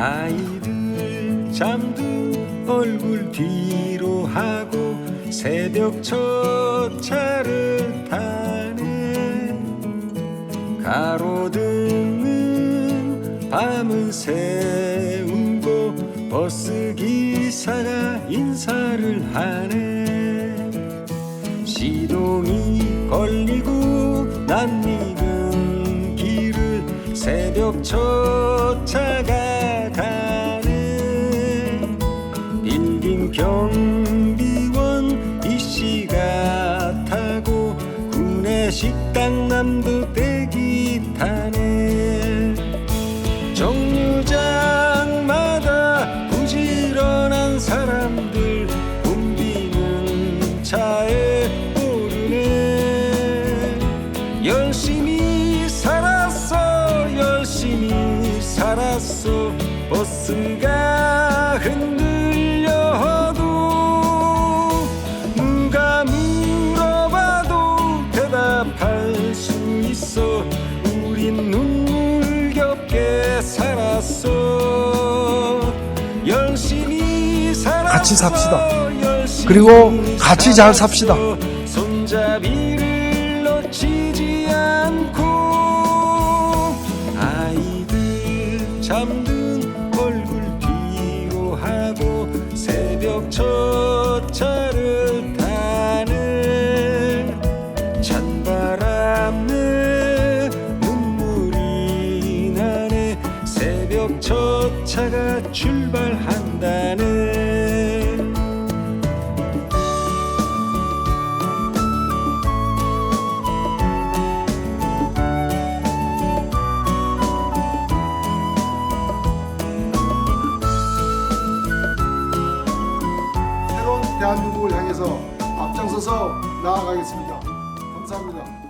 아이들 잠든 얼굴 뒤로 하고 새벽 첫 차를 타네. 가로등은 밤을 새우고 버스 기사가 인사를 하네. 시동이 걸리고 낯익은 길을 새벽 첫차가 가네. 빌딩 경비원 이씨가 타고 구내 식당 남도 대기 타네 정류장마다 부지런한 사람들 붐비는 차에 오르네. 열심히 살았어 열심히 살았어. 버스가 흔들 살았어 열심히 살았어 같이 삽시다. 그리고 같이 잘 삽시다. 손잡이를 놓치지 않고 아이들 잠든 얼굴 뒤로 하고 새벽 첫차 차가 출발한다네 새로운 대한민국을 향해서 앞장서서 나아가겠습니다. 감사합니다.